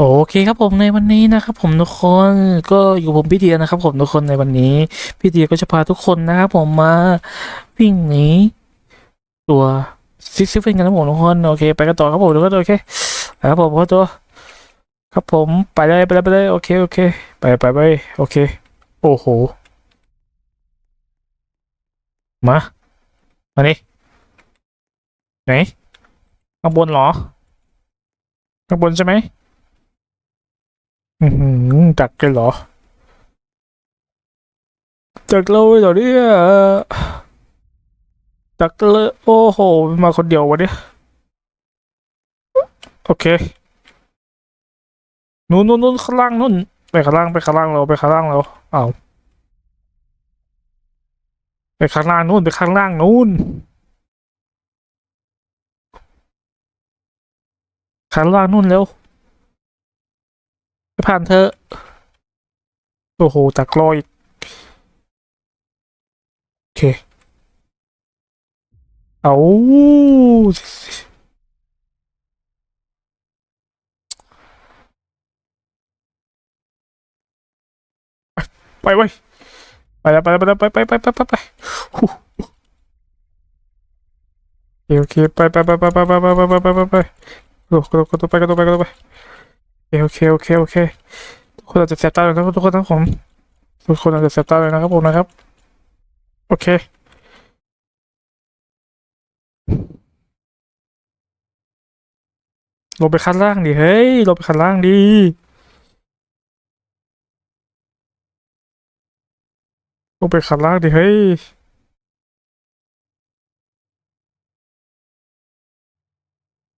โอเคครับผมในวันนี้นะครับผมทุกคนก็อยู่ผมพี่เดียนะครับผมทุกคนในวันนี้พี่เดียก็จะพาทุกคนนะครับผมมาวิ่งหนีตัวซิซิฟเฟนกันนะผมทุกคนโอเค ไปกันต่อครับผมทุกคนโอเคครับผมขอตัวครับผมไปเลยไปเลยไปเลยโอเคโอเค ไปไปไปโอเค โอ้โหมามานี่ไหนข้างบนเหรอข้างบนใช่ไหม อือหือจักกันเหรอ จักเราเลยเหรอเนี่ยจักเลยโอ้โห มาคนเดียววันนี้โอเคนู่นนู่นนู่นข้างล่างนู่นไปข้างล่างไปข้างล่างเราไปข้างล่างเราเอาไปข้างล่างนู่นไปข้างล่างนู่นข้างล่างนู่นเร็ว ผ่านเธอ โอ้โหจักรออีก โอเค เอาไปไว้ไปแล้วไปแล้วไปแล้วไปไปไปไปไปไปฮู้โอเคโอเคไปไปไปไปไปไปไปไปไปไปไปไปกระโดดกระโดดกระโดดไปกระโดดไปกระโดดไป โอเคโอเคโอเคทุกคนอาจจะแสบตาเลยนะครับทุกคนทั้งผมทุกคนอาจจะแสบตาเลยนะครับผมนะครับ โอเคลงไปข้างล่างดิเฮ้ยลงไปข้างล่างดิลงไปข้างล่างดิเฮ้ย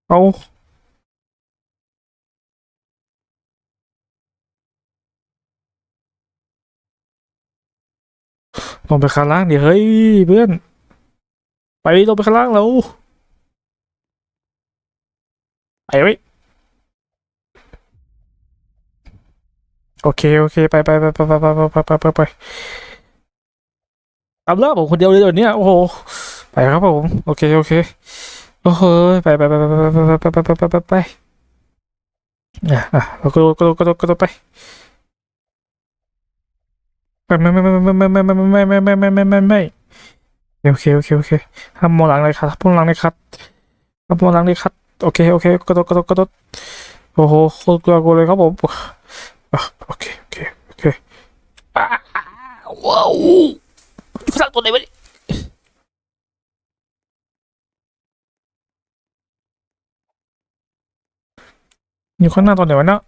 เอา ลงไปข้างล่างดิเฮ้ยเพื่อน ไปลงไปข้างล่างแล้วไปไว้โอเคโอเคไปไปไปไปไปไปไปไปไปไปตามเล่าผมคนเดียวเลยเดี๋ยวนี้โอ้โหไปครับผมโอเคโอเคโอ้โหไปไปไปไปไปไปไปไปไปไปไปไปอะอะเราก็โดดก็โดดก็โดดก็โดดไป ไม่ไม่ไม่ไม่ไม่ไม่ไม่ไม่ไม่ไม่ไม่ไม่ไม่ไม่โอเคโอเคโอเคห้ามมองหลังเลยครับห้ามองหลังเลยครับห้ามมองหลังเลยครับโอเคโอเคกระโดดกระโดดกระโดดโอ้โหโคตรกลัวกูเลยครับผมโอเคโอเคโอเคว้าวอยู่ข้างตัวไหนวะนี่ยอยู่ข้างหน้าตัวไหนวะเนาะ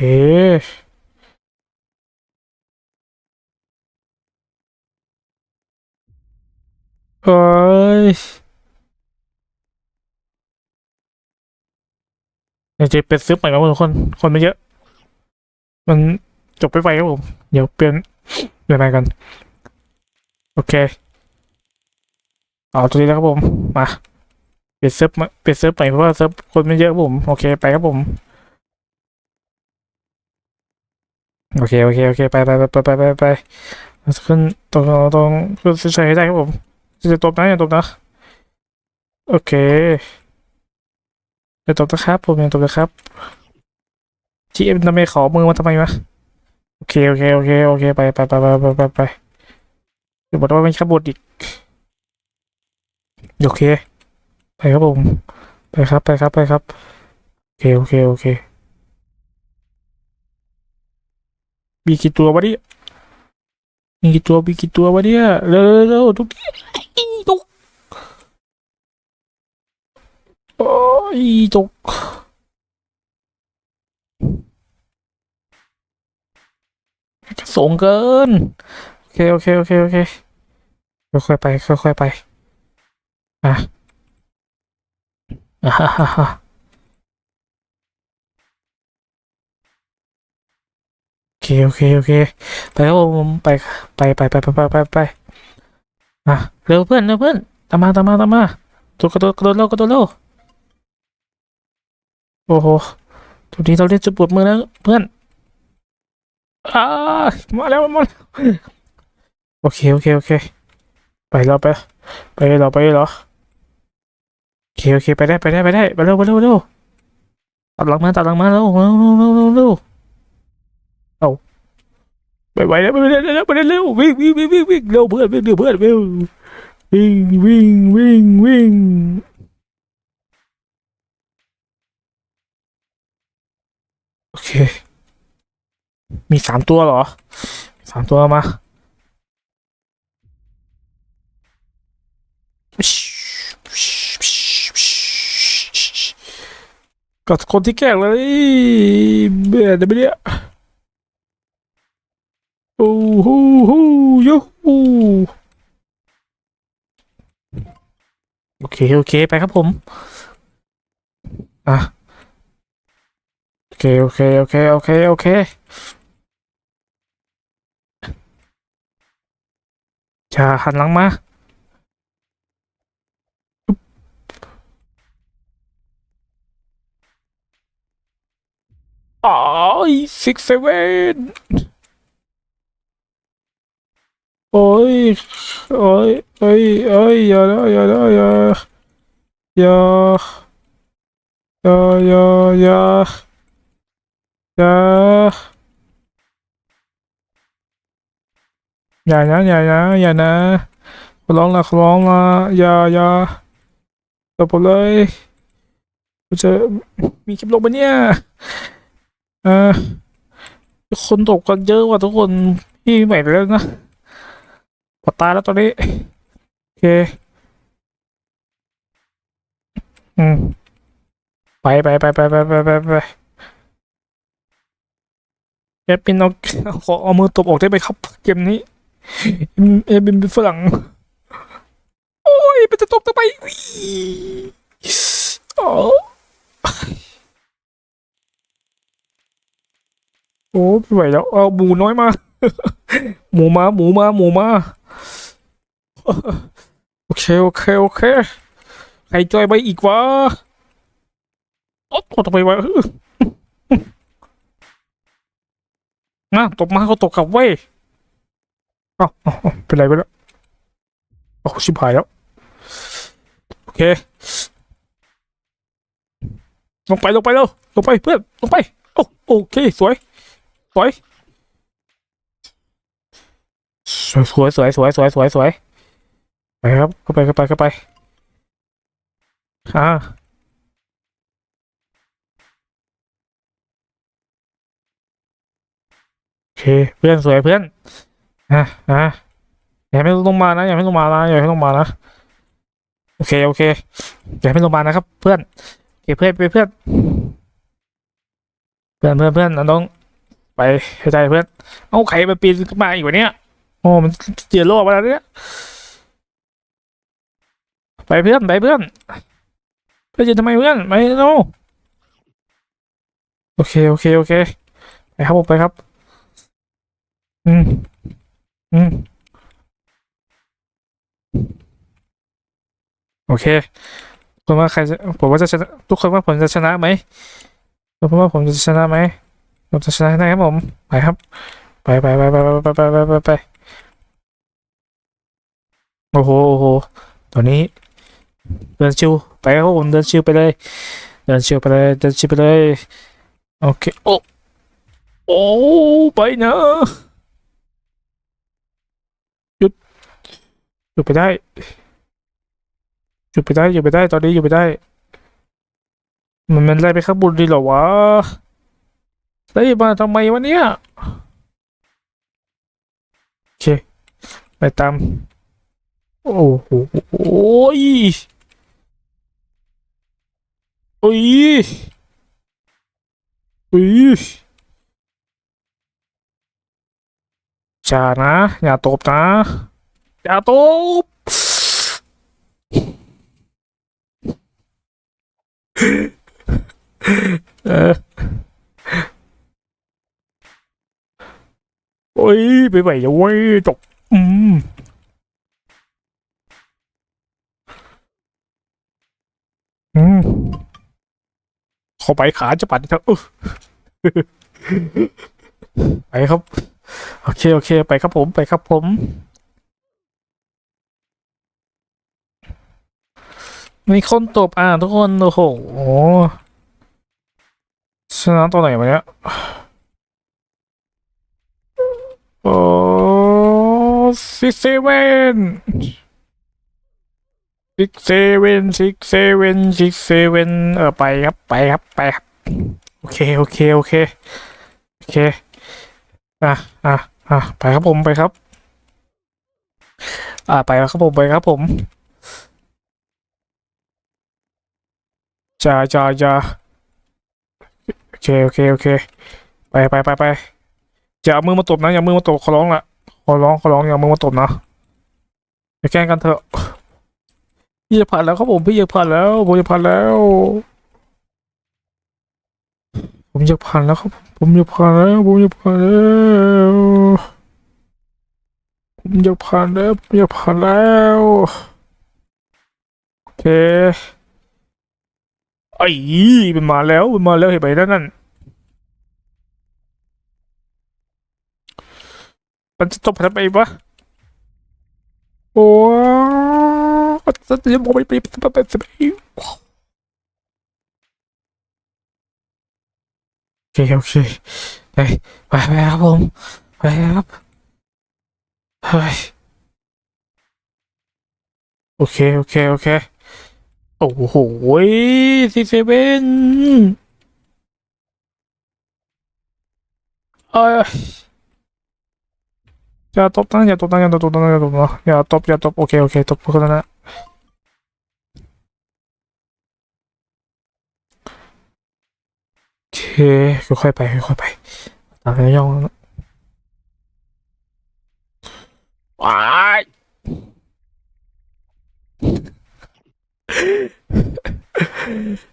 โอเคเอ้ยเดี๋ยวจะเป็นซึปใหม่มาทุกคน คนไม่เยอะ มันจบไปไวครับผม เดี๋ยวเปลี่ยนเปลี่ยนอะไรกัน โอเค เอาตัวนี้แล้วครับผม มา เปลี่ยนเซิร์ฟมา เปลี่ยนเซิร์ฟใหม่เพราะว่าเซิร์ฟคนไม่เยอะครับผม โอเค ไปครับผม โอเค โอเค โอเค ไปไปไปไปไปไปไปขึ้นตรงตรงขึ้นเฉยๆให้ได้ครับผมจะตบนะอย่าตบนะ โอเคอย่าตบนะครับ ผมอย่าตบนะครับที่เอ็มทำไมขอมือมาทำไมวะโอเค โอเค โอเค โอเค ไปไปไปไปไปไปไปเดี๋ยวบอกว่าไม่ขับบทอีก โอเค ไปครับผม ไปครับ ไปครับ ไปครับ โอเค โอเค โอเค มีกี่ตัววะเนี่ยมีกี่ตัวมีกี่ตัววะเนี่ยเร็วเร็วทุกทุกโอ้ยจุกสูงเกิน โอเค โอเค โอเค โอเค ค่อยๆไป ค่อยๆไป อะอ่าฮ่าฮ่าฮ่าโอ เคโอเคโอเคไปครับผมไปไปไปไปไปไปไปไปอะเร็วเพื่อนเร็วเพื่อนตามมาตามมาตามมาตัวกระโดดกระโดดเร็วกระโดดเร็วโอ้โหตรงนี้เราเล่นจุดปวดมือแล้วเพื่อนอ่ามาแล้วมาแล้วโอเคโอเคโอเคไปแล้วไปไปเหรอไปเหรอโอเคโอเคไปได้ไปได้ไปได้ไปเร็วไปเร็วไปเร็วตัดหลังมาตัดหลังมาแล้วเร็วเร็วเร็วเร็วเร็ว ไปไหวแล้วไปแล้วไปเร็ววิ่งวิ่งวิ่งวิ่งวิ่งเร็วเพื่อนวิ่งเร็วเพื่อนเร็ววิ่งวิ่งวิ่งวิ่งโอเค มีสามตัวเหรอสามตัวมากับคนที่แกล้งเลยเบื่อเดี๋ยวไปเนี่ย โอ้โหฮูยูฮูโอเค โอเค ไปครับผม อะ โอเค โอเค โอเค โอเค โอเค จะหันหลังมาอ๋อซิกเซเว่น โอ้ยโอ้ยโอ้ยโอ้ยอย่าละอย่าละอย่าอย่าอย่าอย่าอย่าอย่าอย่านะอย่านะอย่านะขอร้องละขอร้องละอย่าอย่าตบผมเลยกูจะมีคลิปลงปะเนี่ยเออคนตกกันเยอะว่ะทุกคนพี่ใหม่แล้วนะ ปวดตายแล้วตอนนี้ โอเค อืม ไปไปไปไปไปไปไปไปแอปเป็นเอาขอเอามือตบออกได้ไหมครับ เกมนี้เอเป็นเป็นฝรั่ง โอ้ยมันจะตบทำไมโอ้โอ้ไม่ไหวแล้วเอาหมูน้อยมา หมูมา หมูมา หมูมา โอเค โอเค โอเค ใครจอยไปอีกวะโอ๊ะทำไมวะนะตกมาเขาตกกลับเว้ยอ้าวอ้าวอ้าวเป็นไรไปแล้วโอ้ชิบหายแล้ว โอเค ลงไปลงไปแล้วลงไปเพื่อนลงไป โอ้โอเค สวย สวย สวยสวยสวยสวยสวยสวย ไปครับเข้าไปเข้าไปเข้าไปอ่าโอเคเพื่อนสวยเพื่อนอะอะอย่าให้ลงมานะอย่าให้ลงมานะอย่าให้ลงมานะโอเคโอเคอย่าให้ลงมานะครับ เพื่อนโอเคเพื่อนไปเพื่อนเพื่อนเพื่อนเพื่อนต้องไปเข้ใจเพื่อนเอาไข่มาปีนขึ้นมาอีกวะเนี่ยโอ้มันเจียโลกมาแล้วเนี่ย ไปเพื่อนไปเพื่อนเพื่อนจะทำไมเพื่อนไม่โนโอเคโอเคโอเคไปครับผมไปครับ อืมอืมโอเคคุณว่าใครจะผมว่าจะชนะทุกคนว่าผมจะชนะไหมทุกคนว่าผมจะชนะไหมผมจะชนะให้ได้ครับผมไปครับไปไปไปไปไปไปไปไปไปไปโอ้โหโอ้โหตอนนี้ เดินชิวไปครับผมเดินชิวไปเลยเดินชิวไปเลยเดินชิวไปเลยโอเคโอ้โอ้ไปนะหยุดหยุดไปได้หยุดไปได้หยุดไปได้ตอนนี้หยุดไปได้ มันมันไล่ไปข้างบนดีเหรอวะได้มาทำไมวะเนี่ยโอเคไปตามโอ้โห อ้ยอ้ยโอ้ยอย่านะ อย่าตบนะ อย่าตบเออโอ้ยไปไหวจะเว้ยจบอืม อืมขออไปขาจะปัดเถอะอุ๊ยไปครับ โอเคโอเค ไปครับผมไปครับผม มีคนตบอะทุกคนโอ้โหชนะตัวไหนวะเนี่ยโอ้ซิเซเว่น ซิกเซเว่นซิกเซเว่นซิกเซเว่นเออไปครับไปครับไปครับ โอเคโอเคโอเคโอเคอะอะอะไปครับผมไปครับ อ่าไปครับผมไปครับผมจ้าจ้าจ้าโอเคโอเคโอเค ไปไปไปไปอย่าเอามือมาตบนะอย่ามือมาตบขอร้องละขอร้องขอร้องอย่าเอามือมาตบนะอย่าแกล้งกันเถอะ พี่จะผ่านแล้วครับผมพี่จะผ่านแล้ว ผมจะผ่านแล้ว ผมจะผ่านแล้วครับผมจะผ่านแล้วผมจะผ่านแล้วผมจะผ่านแล้วผมจะผ่านแล้วโอเคไอ้มันมาแล้วมันมาแล้วเห็นไหมนั่นนั่นมันจะจบทำไมวะโอ้ โอเคโอเคไปไปไปครับผมไปครับเฮ้ยโอเคโอเคโอเคโอ้โหซีเซเว่นเอ้ยอย่าตบนะอย่าตบนะอย่าตบนะอย่าตบนะอย่าตบอย่าตบโอเคโอเคตบคนนั้นนะโอเคค่อยๆไปค่อยๆไปตามระยองนะว้าย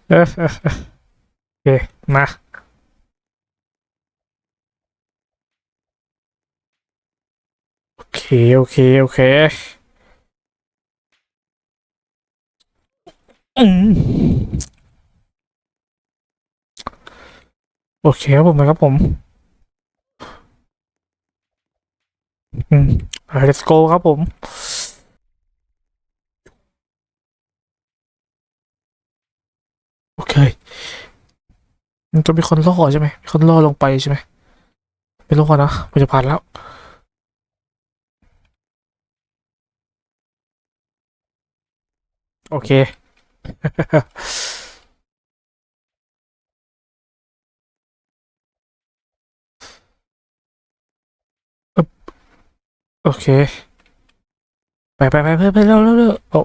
เออเออเออโอเคมาโอเคโอเคโอเคอืม โอเคครับผมนะครับผมอืม let's go ครับผม โอเค มันจะมีคนล่อใช่ไหมมีคนล่อลงไปใช่ไหมไม่ล่อนะมันจะผ่านแล้ว โอเค โอเค ไปไปไปไปไปเร็วเร็วเร็วโอ้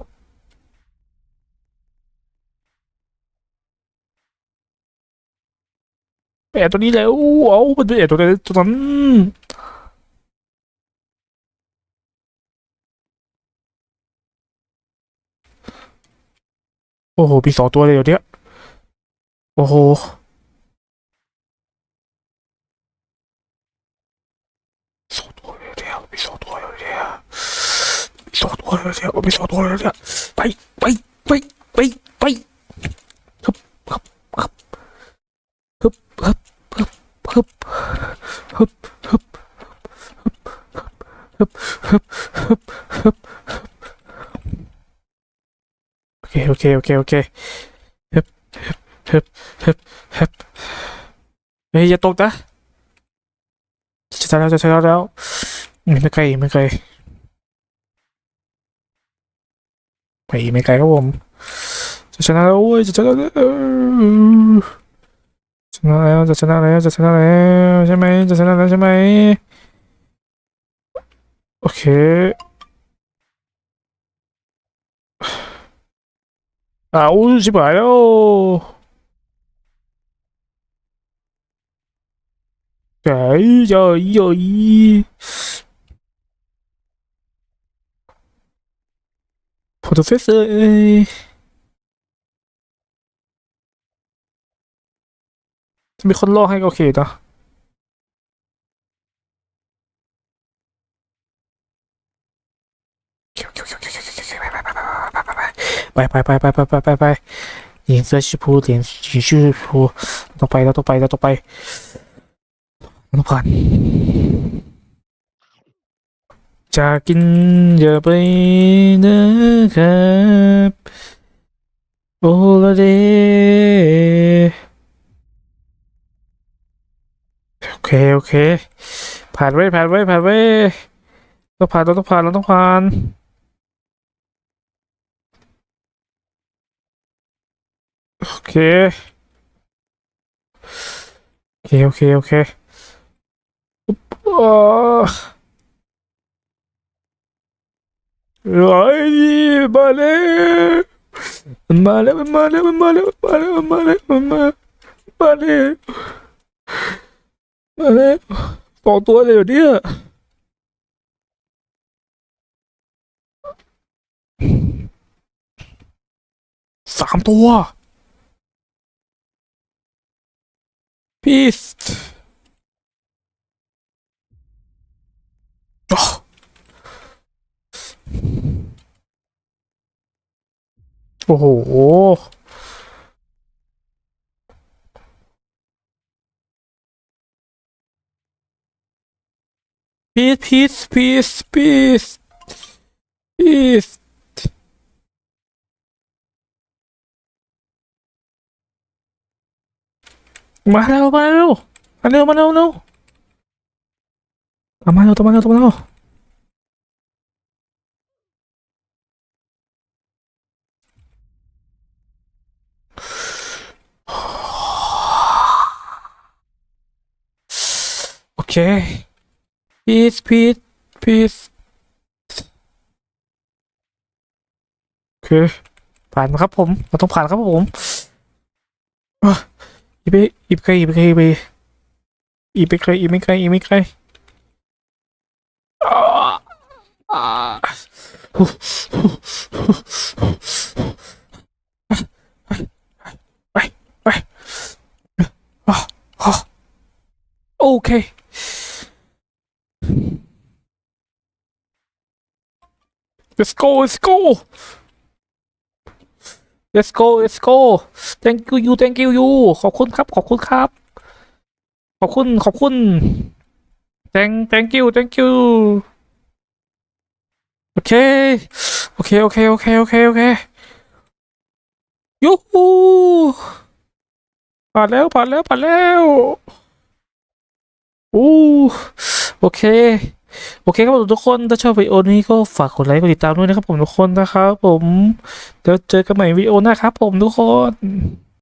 แอบตัวนี้แล้วเอามันไปแอบตัวนั้นตัวนั้นโอ้โหมีสองตัวเลยเดี๋ยวนี้โอ้โหสองตัวเลยเดี๋ยวมีสองตัวเลยเดี๋ยวมีสองตัวเลยเดี๋ยว มีสองตัวเลยเดี๋ยไปไปไปไปไปฮึบฮึบฮึบฮึบฮึบฮึบฮึบฮึบฮึบฮึบฮึบฮึบโอเคโอเคโอเคโอเคฮึบฮึบฮึบฮึบเฮ้ยอย่าตกนะจะชนะแล้วจะชนะแล้วไม่ไกลไม่ไกล ไปไม่ไกลครับผมจะชนะแล้วโอ้ยจะชนะแล้วชนะแล้วจะชนะแล้วจะชนะแล้วใช่ไหมจะชนะแล้วใช่ไหมโอเคอ้าวชิบหายแล้วเฮ้ยเฮ้ยเฮ้ย พอตัวเฟสเอ้ยจะมีคนล่อให้ก็โอเคนะไปไปไปไปไปไปไปไปเหรียญเสื้อชมพูเหรียญสีชมพูต้องไปแล้วต้องไปแล้วต้องไปต้องผ่าน จะกินอย่าไปนะครับโอละเดโอเค โอเค ผ่านไว้ผ่านไว้ผ่านไว้ต้องผ่านเราต้องผ่านเราต้องผ่านโอเคโอเคโอเคโอเคอุ๊ บอ่าไอ้นี่มาแล้วมันมาแล้วมันมาแล้วมันมาแล้วมันมาแล้วมันมาแล้วมันมามาแล้วมาแล้วสองตัวเลยเหรอเนี่ยสามตัว Beast อ๋อ โอ้โหพีซพีซพีซพีซพีซมาเร็วมาเร็วมาเร็วมาเร็วเร็วตามมาเร็วตามมาเร็วตามมาเร็ว เคพีซพีซพีซโอเค ผ่านครับผมเราต้องผ่านครับผมอีไปอีไปใครอีไปใครอีไปอีไปใครอีไม่ใครอีไม่ใครอ่าอ่าไปไปอะอะโอเค let's go let's go let's go let's go thank you you thank you you ขอบคุณครับ ขอบคุณครับ ขอบคุณขอบคุณ thank thank you thank you โอเค โอเค โอเค โอเค โอเค โอเค ยูฮูผ่านแล้วผ่านแล้วผ่านแล้ว อู้โอเค โอเคครับผมทุกคนถ้าชอบวิดีโอนี้ก็ฝากกดไลค์กดติดตามด้วยนะครับผมทุกคนนะครับผมเดี๋ยวเจอกันใหม่วิดีโอหน้าครับผมทุกคน